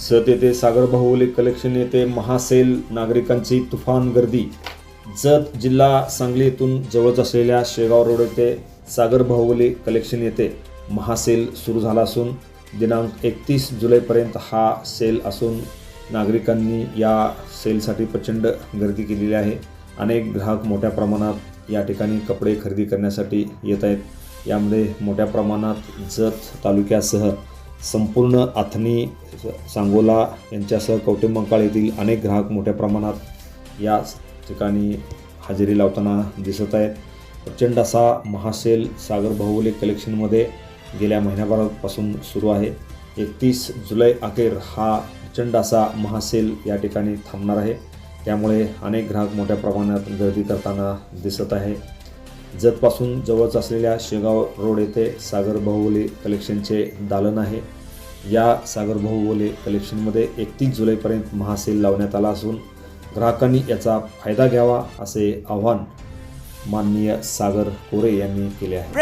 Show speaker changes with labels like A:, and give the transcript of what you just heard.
A: जत येथे सागर बाहुबली कलेक्शन येथे महासेल नागरिकांची तुफान गर्दी. जत जिल्हा सांगली येथून जवळच असलेल्या शेगाव रोड येथे सागर बाहुबली कलेक्शन येथे महासेल सुरू झाला असून दिनांक एकतीस जुलैपर्यंत हा सेल असून नागरिकांनी या सेलसाठी प्रचंड गर्दी केलेली आहे. अनेक ग्राहक मोठ्या प्रमाणात या ठिकाणी कपडे खरेदी करण्यासाठी येत आहेत. यामध्ये मोठ्या प्रमाणात जत तालुक्यासह संपूर्ण आथणी सांगोला यांच्यासह कवटेमंकाळ येथील अनेक ग्राहक मोठ्या प्रमाणात या ठिकाणी हजेरी लावताना दिसत आहेत. प्रचंड असा महासेल सागर बाहुबली कलेक्शनमध्ये गेल्या महिन्याभरापासून सुरू आहे. एकतीस जुलै अखेर हा प्रचंड असा महासेल या ठिकाणी थांबणार आहे. त्यामुळे अनेक ग्राहक मोठ्या प्रमाणात गर्दी करताना दिसत आहे. जतपासून जवळच असलेल्या शेगाव रोड येथे सागर बाहुबली कलेक्शनचे दालन आहे. या सागर बाहुबली कलेक्शनमध्ये एकतीस जुलैपर्यंत महासेल लावण्यात आला असून ग्राहकांनी याचा फायदा घ्यावा असे आव्हान माननीय सागर कोरे यांनी केले आहे.